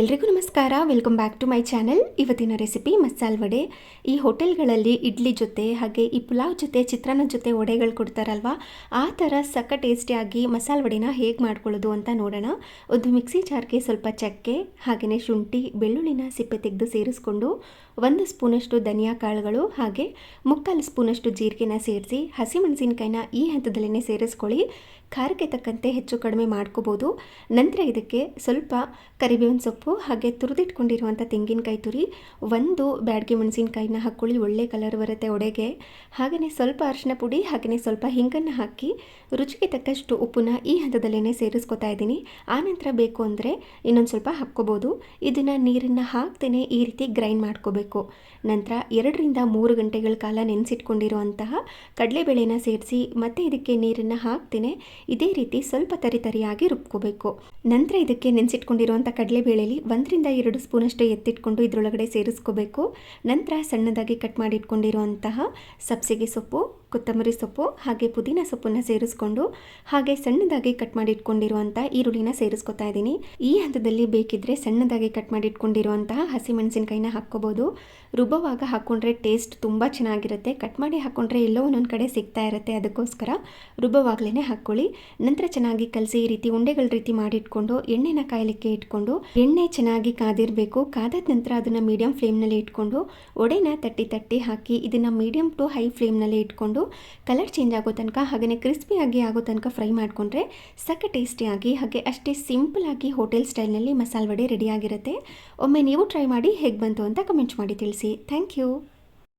ಎಲ್ರಿಗೂ ನಮಸ್ಕಾರ. Welcome back to my channel ಇವತ್ತಿನ ರೆಸಿಪಿ ಮಸಾಲ ವಡೆ. ಈ ಹೋಟೆಲ್ಗಳಲ್ಲಿ ಇಡ್ಲಿ ಜೊತೆ, ಹಾಗೆ ಈ ಪುಲಾವ್ ಜೊತೆ, ಚಿತ್ರಾನ್ನ ಜೊತೆ ವಡೆಗಳು ಕೊಡ್ತಾರಲ್ವಾ? ಆ ಥರ ಸಕ್ಕ ಟೇಸ್ಟಿಯಾಗಿ ಮಸಾಲ ವಡೆನ ಹೇಗೆ ಮಾಡ್ಕೊಳ್ಳೋದು ಅಂತ ನೋಡೋಣ. ಒಂದು ಮಿಕ್ಸಿ ಜಾರ್ಗೆ ಸ್ವಲ್ಪ ಚಕ್ಕೆ ಹಾಗೆಯೇ ಶುಂಠಿ, ಬೆಳ್ಳುಳ್ಳಿನ ಸಿಪ್ಪೆ ತೆಗೆದು ಸೇರಿಸ್ಕೊಂಡು ಒಂದು ಸ್ಪೂನಷ್ಟು ಧನಿಯಾ ಕಾಳುಗಳು, ಹಾಗೆ ಮುಕ್ಕಾಲು ಸ್ಪೂನಷ್ಟು ಜೀರಿಗೆನ ಸೇರಿಸಿ ಹಸಿಮೆಣಸಿನಕಾಯಿನ ಈ ಹಂತದಲ್ಲೇ ಸೇರಿಸ್ಕೊಳ್ಳಿ. ಖಾರಕ್ಕೆ ತಕ್ಕಂತೆ ಹೆಚ್ಚು ಕಡಿಮೆ ಮಾಡ್ಕೋಬೋದು. ನಂತರ ಇದಕ್ಕೆ ಸ್ವಲ್ಪ ಕರಿಬೇವಿನ ಸೊಪ್ಪು ಹಾಗೆ ತುರಿದಿಟ್ಕೊಂಡಿರುವಂಥ ತೆಂಗಿನಕಾಯಿ ತುರಿ, ಒಂದು ಬ್ಯಾಡ್ಗೆ ಮೆಣಸಿನಕಾಯಿನ ಹಾಕ್ಕೊಳ್ಳಿ, ಒಳ್ಳೆ ಕಲರ್ ಬರುತ್ತೆ ಒಡೆಗೆ. ಹಾಗೆಯೇ ಸ್ವಲ್ಪ ಅರಿಶಿನ ಪುಡಿ ಹಾಗೆಯೇ ಸ್ವಲ್ಪ ಹಿಂಗನ್ನು ಹಾಕಿ ರುಚಿಗೆ ತಕ್ಕಷ್ಟು ಉಪ್ಪನ್ನ ಈ ಹಂತದಲ್ಲೇ ಸೇರಿಸ್ಕೊತಾ ಇದ್ದೀನಿ. ಆನಂತರ ಬೇಕು ಅಂದರೆ ಇನ್ನೊಂದು ಸ್ವಲ್ಪ ಹಾಕ್ಕೋಬೋದು. ಇದನ್ನು ನೀರನ್ನು ಹಾಕ್ತೇನೆ ಈ ರೀತಿ ಗ್ರೈಂಡ್ ಮಾಡ್ಕೋಬೇಕು. ನಂತರ ಎರಡರಿಂದ ಮೂರು ಗಂಟೆಗಳ ಕಾಲ ನೆನೆಸಿಟ್ಕೊಂಡಿರುವಂತಹ ಕಡಲೆಬೇಳೆನ ಸೇರಿಸಿ ಮತ್ತೆ ಇದಕ್ಕೆ ನೀರನ್ನು ಹಾಕ್ತೇನೆ. ಇದೇ ರೀತಿ ಸ್ವಲ್ಪ ತರಿತರಿಯಾಗಿ ರುಬ್ಕೋಬೇಕು. ನಂತರ ಇದಕ್ಕೆ ನೆನೆಸಿಟ್ಕೊಂಡಿರುವಂಥ ಕಡಲೆಬೇಳೆಲಿ ಒಂದರಿಂದ ಎರಡು ಸ್ಪೂನಷ್ಟು ಎತ್ತಿಟ್ಕೊಂಡು ಇದರೊಳಗಡೆ ಸೇರಿಸ್ಕೋಬೇಕು. ನಂತರ ಸಣ್ಣದಾಗಿ ಕಟ್ ಮಾಡಿಟ್ಕೊಂಡಿರುವಂತಹ ಸಬ್ಸಿಗೆ ಸೊಪ್ಪು. ಕೊತ್ತಂಬರಿ ಸೊಪ್ಪು ಹಾಗೆ ಪುದೀನ ಸೊಪ್ಪನ್ನು ಸೇರಿಸ್ಕೊಂಡು ಹಾಗೆ ಸಣ್ಣದಾಗಿ ಕಟ್ ಮಾಡಿ ಮಾಡಿಟ್ಕೊಂಡಿರುವಂಥ ಈರುಳ್ಳಿನ ಸೇರಿಸ್ಕೊತಾ ಇದ್ದೀನಿ. ಈ ಹಂತದಲ್ಲಿ ಬೇಕಿದ್ರೆ ಸಣ್ಣದಾಗಿ ಕಟ್ ಮಾಡಿ ಮಾಡಿಟ್ಕೊಂಡಿರುವಂತಹ ಹಸಿಮೆಣಸಿನಕಾಯಿನ ಹಾಕ್ಕೋಬೋದು. ರುಬ್ಬವಾಗ ಹಾಕ್ಕೊಂಡ್ರೆ ಟೇಸ್ಟ್ ತುಂಬ ಚೆನ್ನಾಗಿರುತ್ತೆ. ಕಟ್ ಮಾಡಿ ಹಾಕ್ಕೊಂಡ್ರೆ ಎಲ್ಲೋ ಒಂದೊಂದು ಕಡೆ ಸಿಗ್ತಾ ಇರುತ್ತೆ ಅದಕ್ಕೋಸ್ಕರ ರುಬ್ಬವಾಗಲೇ ಹಾಕ್ಕೊಳ್ಳಿ. ನಂತರ ಚೆನ್ನಾಗಿ ಕಲಸಿ ಈ ರೀತಿ ಉಂಡೆಗಳ ರೀತಿ ಮಾಡಿಟ್ಕೊಂಡು ಎಣ್ಣೆನ ಕಾಯಲಿಕ್ಕೆ ಇಟ್ಕೊಂಡು ಎಣ್ಣೆ ಚೆನ್ನಾಗಿ ಕಾದಿರಬೇಕು. ಕಾದಾದ ನಂತರ ಅದನ್ನು ಮೀಡಿಯಂ ಫ್ಲೇಮ್ನಲ್ಲಿ ಇಟ್ಕೊಂಡು ಒಡೆನ ತಟ್ಟಿ ತಟ್ಟಿ ಹಾಕಿ ಇದನ್ನು ಮೀಡಿಯಂ ಟು ಹೈ ಫ್ಲೇಮ್ನಲ್ಲಿ ಇಟ್ಕೊಂಡು ಕಲರ್ ಚೇಂಜ್ ಆಗೋ ತನಕ ಹಾಗೆಯೇ ಕ್ರಿಸ್ಪಿಯಾಗಿ ಆಗೋ ತನಕ ಫ್ರೈ ಮಾಡಿಕೊಂಡ್ರೆ ಸಖ ಟೇಸ್ಟಿಯಾಗಿ ಹಾಗೆ ಅಷ್ಟೇ ಸಿಂಪಲ್ ಆಗಿ ಹೋಟೆಲ್ ಸ್ಟೈಲ್ನಲ್ಲಿ ಮಸಾಲೆ ವಡೆ ರೆಡಿಯಾಗಿರುತ್ತೆ ಒಮ್ಮೆ ನೀವು ಟ್ರೈ ಮಾಡಿ ಹೇಗೆ ಬಂತು ಅಂತ ಕಮೆಂಟ್ಸ್ ಮಾಡಿ ತಿಳಿಸಿ. Thank you